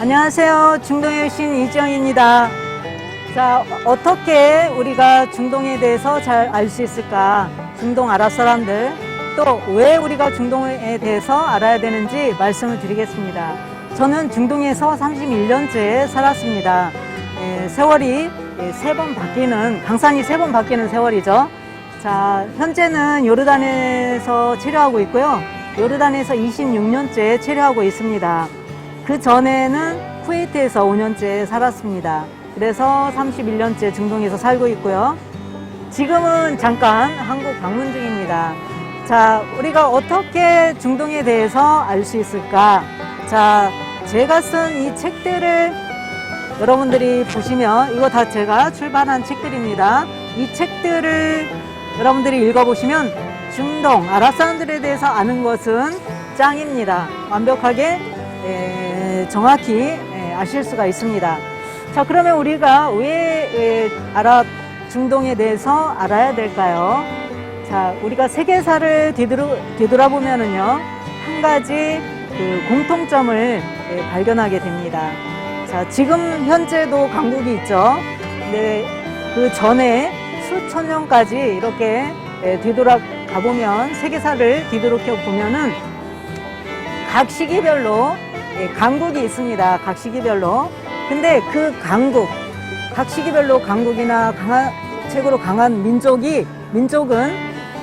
안녕하세요. 중동의 신 이지영입니다. 자, 어떻게 우리가 중동에 대해서 잘 알 수 있을까? 중동 아랍 사람들, 또 왜 우리가 중동에 대해서 알아야 되는지 말씀을 드리겠습니다. 저는 중동에서 31년째 살았습니다. 예, 세월이 세 번 바뀌는, 강산이 세 번 바뀌는 세월이죠. 자, 현재는 요르단에서 체류하고 있고요. 요르단에서 26년째 체류하고 있습니다. 그 전에는 쿠웨이트에서 5년째 살았습니다. 그래서 31년째 중동에서 살고 있고요. 지금은 잠깐 한국 방문 중입니다. 자, 우리가 어떻게 중동에 대해서 알 수 있을까? 자, 제가 쓴 이 책들을 여러분들이 보시면 이거 다 제가 출版한 책들입니다. 이 책들을 여러분들이 읽어보시면 중동 아랍 사람들에 대해서 아는 것은 짱입니다. 완벽하게 에, 정확히 에, 아실 수가 있습니다. 자, 그러면 우리가 왜 에, 아랍 중동에 대해서 알아야 될까요? 자, 우리가 세계사를 뒤돌아, 뒤돌아보면은요, 한 가지 그 공통점을 에, 발견하게 됩니다. 자, 지금 현재도 강국이 있죠. 근데 그 전에 수천 년까지 이렇게 에, 뒤돌아 가보면 세계사를 뒤돌아켜 보면은 각 시기별로 예, 강국이 있습니다. 각 시기별로. 근데 그 강국, 각 시기별로 강국이나 강한, 최고로 강한 민족이, 민족은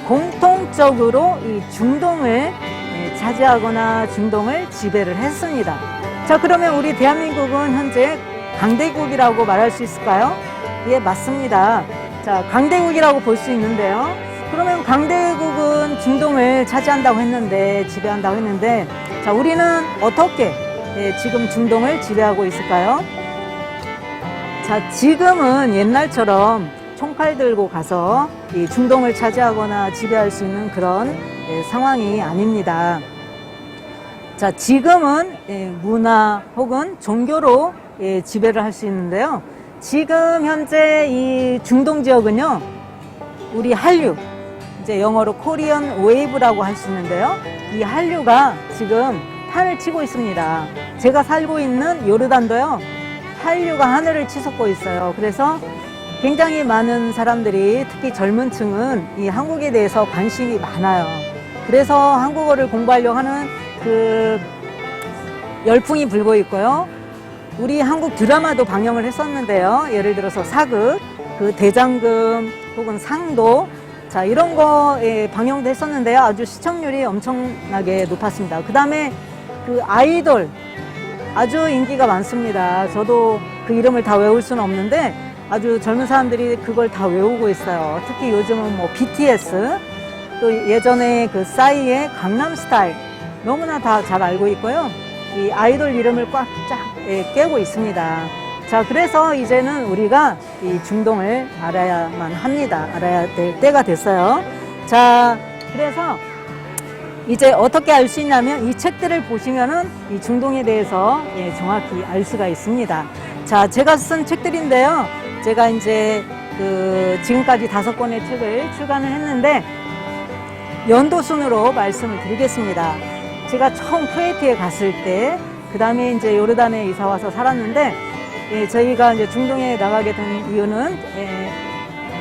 공통적으로 이 중동을 예, 차지하거나 중동을 지배를 했습니다. 자, 그러면 우리 대한민국은 현재 강대국이라고 말할 수 있을까요? 예, 맞습니다. 자, 강대국이라고 볼 수 있는데요. 중동을 차지한다고 했는데, 지배한다고 했는데, 자, 우리는 어떻게 예, 지금 중동을 지배하고 있을까요? 자, 지금은 옛날처럼 총칼 들고 가서 이 중동을 차지하거나 지배할 수 있는 그런 예, 상황이 아닙니다. 자, 지금은 예, 문화 혹은 종교로 예, 지배를 할 수 있는데요. 지금 현재 이 중동 지역은요, 우리 한류, 이제 영어로 코리안 웨이브라고 할 수 있는데요. 이 한류가 지금 판을 치고 있습니다. 제가 살고 있는 요르단도요, 한류가 하늘을 치솟고 있어요. 그래서 굉장히 많은 사람들이 특히 젊은 층은 이 한국에 대해서 관심이 많아요. 그래서 한국어를 공부하려고 하는 그 열풍이 불고 있고요. 우리 한국 드라마도 방영을 했었는데요. 예를 들어서 사극, 그 대장금 혹은 상도 자 이런 거 예, 방영도 했었는데요. 아주 시청률이 엄청나게 높았습니다. 그 다음에 그 아이돌 아주 인기가 많습니다. 저도 그 이름을 다 외울 수는 없는데 아주 젊은 사람들이 그걸 다 외우고 있어요. 특히 요즘은 뭐 BTS 또 예전에 그 싸이의 강남스타일 너무나 다 잘 알고 있고요. 이 아이돌 이름을 꽉 쫙 깨고 있습니다. 자, 그래서 이제는 우리가 이 중동을 알아야만 합니다. 알아야 될 때가 됐어요. 자, 그래서 이제 어떻게 알 수 있냐면 이 책들을 보시면은 이 중동에 대해서 예, 정확히 알 수가 있습니다. 자, 제가 쓴 책들인데요. 제가 이제 그 지금까지 다섯 권의 책을 출간을 했는데 연도 순으로 말씀을 드리겠습니다. 제가 처음 쿠웨이트에 갔을 때, 그 다음에 이제 요르단에 이사 와서 살았는데, 예, 저희가 이제 중동에 나가게 된 이유는 예,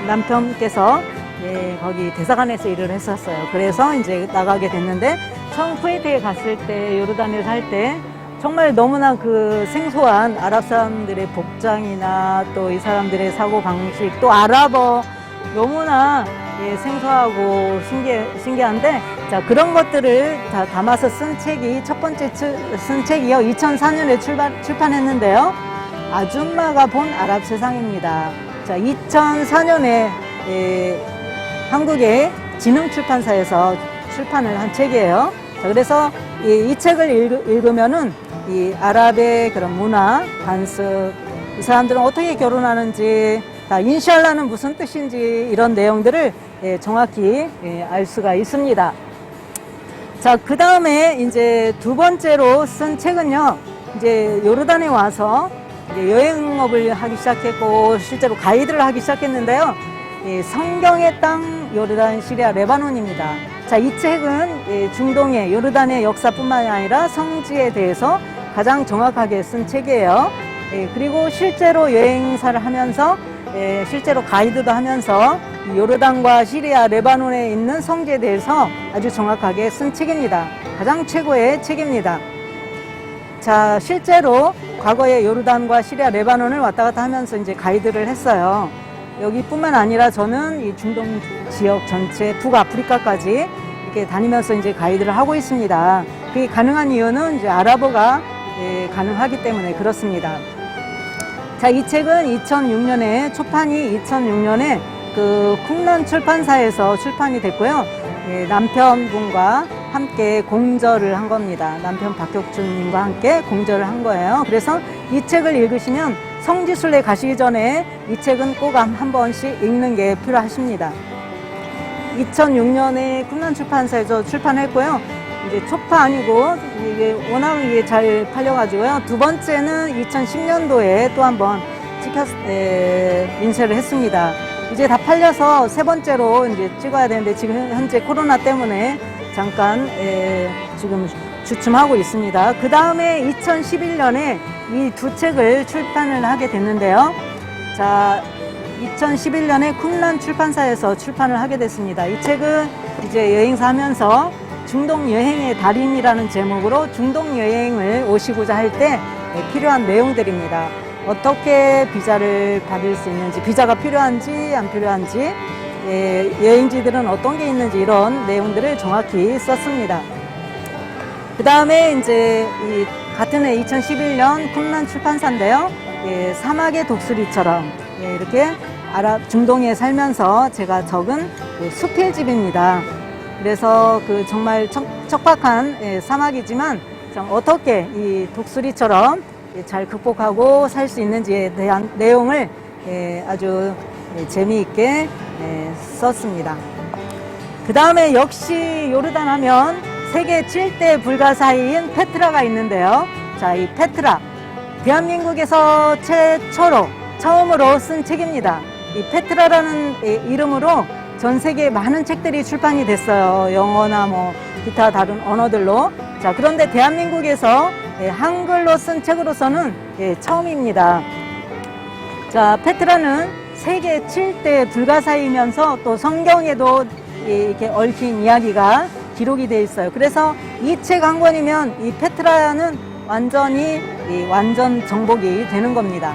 남편께서 예, 거기 대사관에서 일을 했었어요. 그래서 이제 나가게 됐는데, 처음 쿠웨이트에 갔을 때, 요르단에 살 때, 정말 너무나 그 생소한 아랍 사람들의 복장이나 또 이 사람들의 사고 방식, 또 아랍어 너무나 예, 생소하고 신기해, 신기한데, 자, 그런 것들을 다 담아서 쓴 책이 첫 번째 출- 쓴 책이요. 2004년에 출판, 출판했는데요. 아줌마가 본 아랍 세상입니다. 자, 2004년에 예, 한국의 진흥 출판사에서 출판을 한 책이에요. 자, 그래서 이, 이 책을 읽, 읽으면은 이 아랍의 그런 문화, 관습, 이 사람들은 어떻게 결혼하는지, 다 인샬라는 무슨 뜻인지 이런 내용들을 예, 정확히 예, 알 수가 있습니다. 자, 그 다음에 이제 두 번째로 쓴 책은요, 이제 요르단에 와서 여행업을 하기 시작했고, 실제로 가이드를 하기 시작했는데요. 이 성경의 땅 요르단 시리아 레바논입니다. 자, 이 책은 예, 중동의 요르단의 역사뿐만 아니라 성지에 대해서 가장 정확하게 쓴 책이에요. 예, 그리고 실제로 여행사를 하면서 예, 실제로 가이드도 하면서 이 요르단과 시리아, 레바논에 있는 성지에 대해서 아주 정확하게 쓴 책입니다. 가장 최고의 책입니다. 자, 실제로 과거에 요르단과 시리아, 레바논을 왔다 갔다 하면서 이제 가이드를 했어요. 여기뿐만 아니라 저는 이 중동 지역 전체, 북아프리카까지 이렇게 다니면서 이제 가이드를 하고 있습니다. 그게 가능한 이유는 이제 아랍어가 예, 가능하기 때문에 그렇습니다. 자, 이 책은 2006년에 초판이 2006년에 그 쿵런 출판사에서 출판이 됐고요. 예, 남편분과 함께 공저를 한 겁니다. 남편 박혁준님과 함께 공저를 한 거예요. 그래서 이 책을 읽으시면 성지순례 가시기 전에 이 책은 꼭 한 번씩 읽는 게 필요하십니다. 2006년에 쿵란 출판사에서 출판했고요. 이제 초판이고 이게 워낙 이게 잘 팔려가지고요. 두 번째는 2010년도에 또 한 번 찍혔 에, 인쇄를 했습니다. 이제 다 팔려서 세 번째로 이제 찍어야 되는데 지금 현재 코로나 때문에 잠깐 에, 지금 주춤하고 있습니다. 그 다음에 2011년에 이 두 책을 출판을 하게 됐는데요. 자, 2011년에 쿰란 출판사에서 출판을 하게 됐습니다. 이 책은 이제 여행사 하면서 중동 여행의 달인이라는 제목으로 중동 여행을 오시고자 할 때 필요한 내용들입니다. 어떻게 비자를 받을 수 있는지, 비자가 필요한지 안 필요한지, 예, 여행지들은 어떤 게 있는지 이런 내용들을 정확히 썼습니다. 그 다음에 이제 이 같은 해 2011년 쿰란 출판사인데요. 예, 사막의 독수리처럼 예, 이렇게 아랍 중동에 살면서 제가 적은 그 수필집입니다. 그래서 그 정말 척, 척박한 예, 사막이지만 참 어떻게 이 독수리처럼 예, 잘 극복하고 살 수 있는지에 대한 내용을 예, 아주 예, 재미있게 예, 썼습니다. 그 다음에 역시 요르단 하면 세계 7대 불가사의인 페트라가 있는데요. 자, 이 페트라. 대한민국에서 최초로, 처음으로 쓴 책입니다. 이 페트라라는 이 이름으로 전 세계 많은 책들이 출판이 됐어요. 영어나 뭐 기타 다른 언어들로. 자, 그런데 대한민국에서 예, 한글로 쓴 책으로서는 예, 처음입니다. 자, 페트라는 세계 7대 불가사이면서 또 성경에도 이렇게 얽힌 이야기가 기록이 되어 있어요. 그래서 이 책 한 권이면 이 페트라는 완전히 이 완전 정복이 되는 겁니다.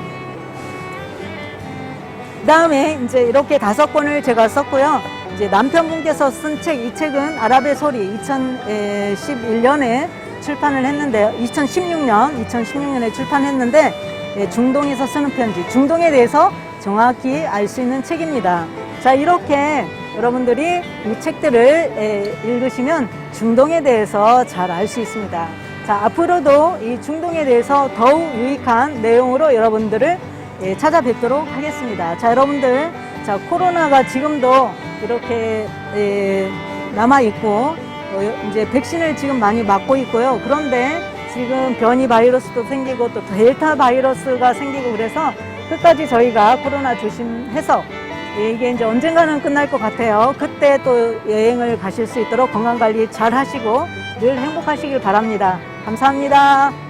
그 다음에 이제 이렇게 다섯 권을 제가 썼고요. 이제 남편분께서 쓴 책, 이 책은 아랍의 소리 2011년에 출판을 했는데요. 2016년, 2016년에 출판했는데 예, 중동에서 쓰는 편지, 중동에 대해서 정확히 알 수 있는 책입니다. 자, 이렇게 여러분들이 이 책들을 예, 읽으시면 중동에 대해서 잘 알 수 있습니다. 자, 앞으로도 이 중동에 대해서 더욱 유익한 내용으로 여러분들을 예, 찾아뵙도록 하겠습니다. 자, 여러분들, 자, 코로나가 지금도 이렇게 예, 남아 있고 어, 이제 백신을 지금 많이 맞고 있고요. 그런데 지금 변이 바이러스도 생기고 또 델타 바이러스가 생기고 그래서 끝까지 저희가 코로나 조심해서 예, 이게 이제 언젠가는 끝날 것 같아요. 그때 또 여행을 가실 수 있도록 건강 관리 잘 하시고 늘 행복하시길 바랍니다. 감사합니다.